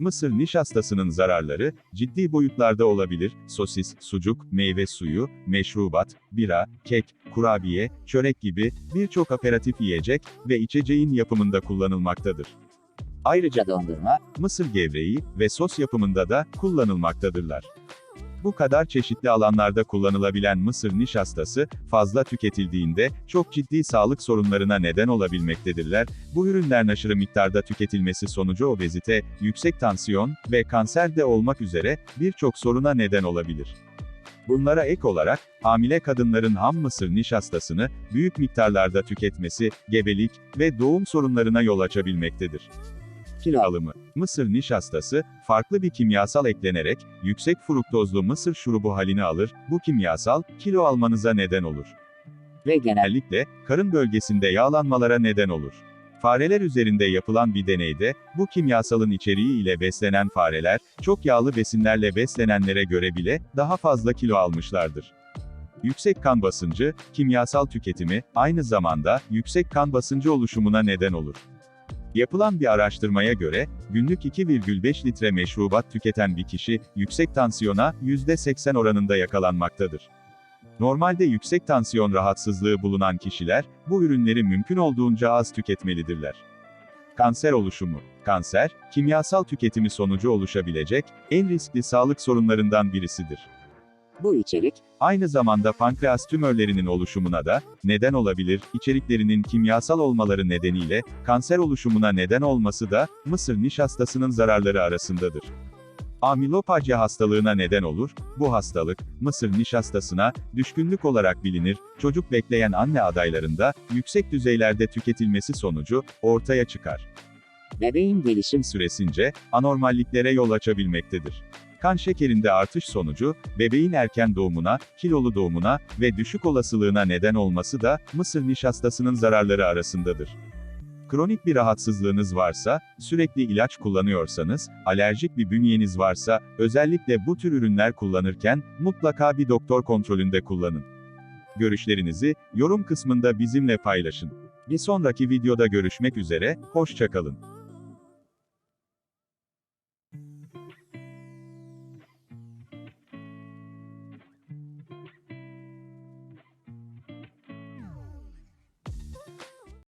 Mısır nişastasının zararları, ciddi boyutlarda olabilir, sosis, sucuk, meyve suyu, meşrubat, bira, kek, kurabiye, çörek gibi, birçok aperatif yiyecek ve içeceğin yapımında kullanılmaktadır. Ayrıca dondurma, mısır gevreği ve sos yapımında da kullanılmaktadırlar. Bu kadar çeşitli alanlarda kullanılabilen mısır nişastası, fazla tüketildiğinde, çok ciddi sağlık sorunlarına neden olabilmektedirler. Bu ürünlerin aşırı miktarda tüketilmesi sonucu obezite, yüksek tansiyon ve kanser de olmak üzere, birçok soruna neden olabilir. Bunlara ek olarak, hamile kadınların ham mısır nişastasını, büyük miktarlarda tüketmesi, gebelik ve doğum sorunlarına yol açabilmektedir. Kilo alımı. Mısır nişastası, farklı bir kimyasal eklenerek, yüksek fruktozlu mısır şurubu halini alır, bu kimyasal, kilo almanıza neden olur. Ve genellikle, karın bölgesinde yağlanmalara neden olur. Fareler üzerinde yapılan bir deneyde, bu kimyasalın içeriği ile beslenen fareler, çok yağlı besinlerle beslenenlere göre bile, daha fazla kilo almışlardır. Yüksek kan basıncı, kimyasal tüketimi, aynı zamanda, yüksek kan basıncı oluşumuna neden olur. Yapılan bir araştırmaya göre, günlük 2,5 litre meşrubat tüketen bir kişi, yüksek tansiyona, %80 oranında yakalanmaktadır. Normalde yüksek tansiyon rahatsızlığı bulunan kişiler, bu ürünleri mümkün olduğunca az tüketmelidirler. Kanser oluşumu. Kanser, kimyasal tüketimi sonucu oluşabilecek, en riskli sağlık sorunlarından birisidir. Bu içerik, aynı zamanda pankreas tümörlerinin oluşumuna da neden olabilir, içeriklerinin kimyasal olmaları nedeniyle, kanser oluşumuna neden olması da, mısır nişastasının zararları arasındadır. Amilopatya hastalığına neden olur, bu hastalık, mısır nişastasına, düşkünlük olarak bilinir, çocuk bekleyen anne adaylarında, yüksek düzeylerde tüketilmesi sonucu, ortaya çıkar. Bebeğin gelişim süresince, anormalliklere yol açabilmektedir. Kan şekerinde artış sonucu, bebeğin erken doğumuna, kilolu doğumuna ve düşük olasılığına neden olması da, mısır nişastasının zararları arasındadır. Kronik bir rahatsızlığınız varsa, sürekli ilaç kullanıyorsanız, alerjik bir bünyeniz varsa, özellikle bu tür ürünler kullanırken, mutlaka bir doktor kontrolünde kullanın. Görüşlerinizi, yorum kısmında bizimle paylaşın. Bir sonraki videoda görüşmek üzere, hoşçakalın.